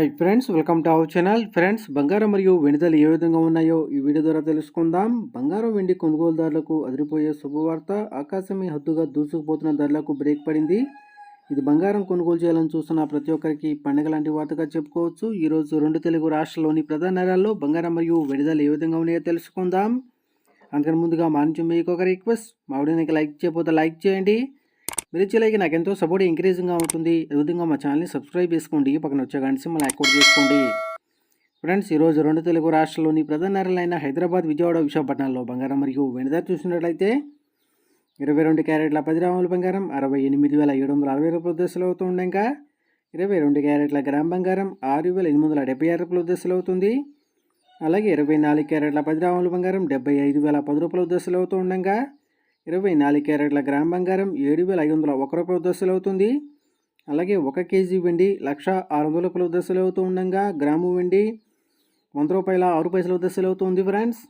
Hi friends welcome to our channel friends బంగారం మరియు వెండిదలు ఏ విధంగా ఉన్నాయో ఈ వీడియో ద్వారా తెలుసుకుందాం. బంగారం వెండి కొనుగోలుదారులకు అదిరిపోయే శుభవార్త. ఆకాశమే హద్దుగా దూసుకుపోతున్న ధరలకు బ్రేక్ పడింది. ఇది బంగారం కొనుగోలు చేయాలని చూస్తున్న ప్రతి ఒక్కరికి పండగ లాంటి వార్తగా చెప్పుకోవచ్చు. ఈరోజు రెండు తెలుగు రాష్ట్రాల్లోని ప్రధాన నగరాల్లో బంగారం మరియు వెనుదలు ఏ విధంగా ఉన్నాయో తెలుసుకుందాం. అందుకని ముందుగా మా నుంచి మీకు ఒక రిక్వెస్ట్ మా వీడియోకి లైక్ చేయకపోతే లైక్ చేయండి. మీరు నాకు ఎంతో సపోర్ట్ ఎంకరేజింగ్గా ఉంటుంది అదేవిధంగా మా ఛానల్ని సబ్స్క్రైబ్ చేసుకోండి. పక్కన వచ్చే గంట సింబల్ యాక్టివేట్ చేసుకోండి. ఫ్రెండ్స్ ఈరోజు రెండు తెలుగు రాష్ట్రాల్లోని ప్రధాన నగరాలైన హైదరాబాద్ విజయవాడ విశాఖపట్నంలో బంగారం మరియు వెనుదల చూసినట్లయితే ఇరవై రెండు క్యారెట్ల పది గ్రాముల బంగారం అరవై ఎనిమిది వేల ఏడు వందల అరవై రూపాయల దశలు అవుతుంది ఇంకా ఇరవై రెండు క్యారెట్ల గ్రామ్ బంగారం ఆరు వేల ఎనిమిది వందల డెబ్బై ఆరు రూపాయల దశలు అవుతుంది. అలాగే ఇరవై నాలుగు క్యారెట్ల పది గ్రాముల బంగారం డెబ్బై ఐదు వేల పది రూపాయల దశలు అవుతూ ఉండగా ఇరవై నాలుగు క్యారెట్ల గ్రామ్ బంగారం ఏడు వేల ఐదు వందల ఒక రూపాయల దశలు అవుతుంది. అలాగే ఒక కేజీ వెండి లక్ష ఆరు వందల రూపాయల దశలు అవుతూ ఉండగా. గ్రాము వెండి వంద రూపాయల ఆరు పైసల దశలు అవుతుంది ఫ్రెండ్స్.